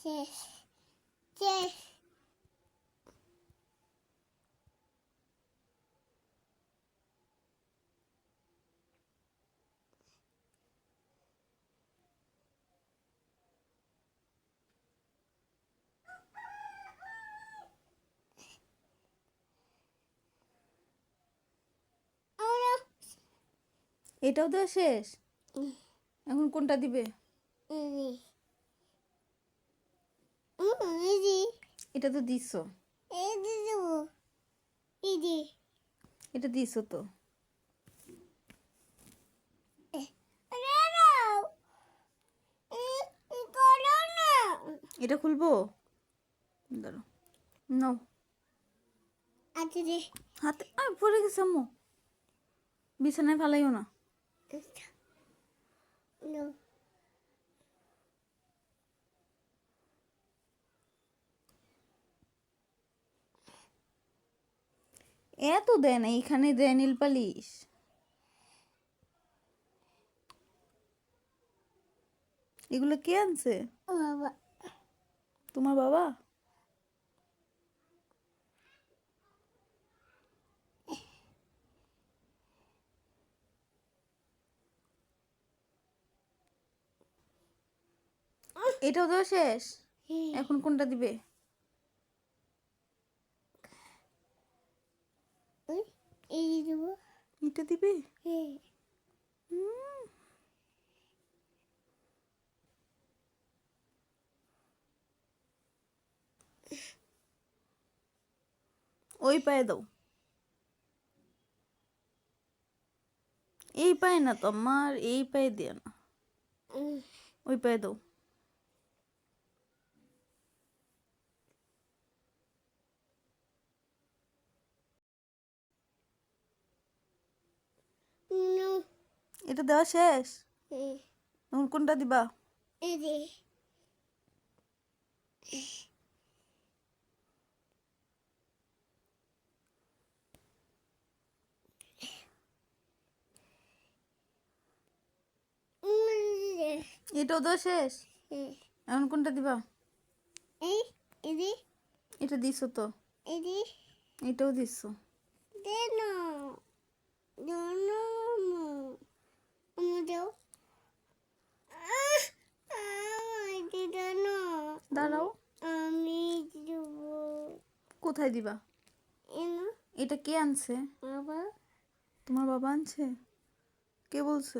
শেষ শেষ আমরা এটাও তো শেষ? এখন কোনটা দিবে? এটা তো দিছ। এটা দিছ তো। এটা খুলবো? দাঁড়ো নাও। আচ্ছা রে হাতে আয় পড়ে গেছে আম্মু। বিছানায় ফালাইও না। এত দেয় না এখানে দেয় নীল পালিশ। এগুলো কে আনছে? তোমার বাবা? এটাও দেওয়া শেষ? এখন কোনটা দিবে? এই দেবো এটা দিবে? হ্যাঁ। ওই পায়ে দাও। এই পায়ে না তো আমার এই পায়ে দিয়ে না। ওই পায়ে দাও। এটা দেওয়া শেষ? এখন কোনটা দিবা? এটাও দেওয়া শেষ? এখন কোনটা দিবা? এটা দিছো তো? এটাও দিছো। দাঁড়াও। আমি দিব। কোথায় দিবা? এটা কে আনছে? বাবা। তোমার বাবা আনছে? কে বলছে?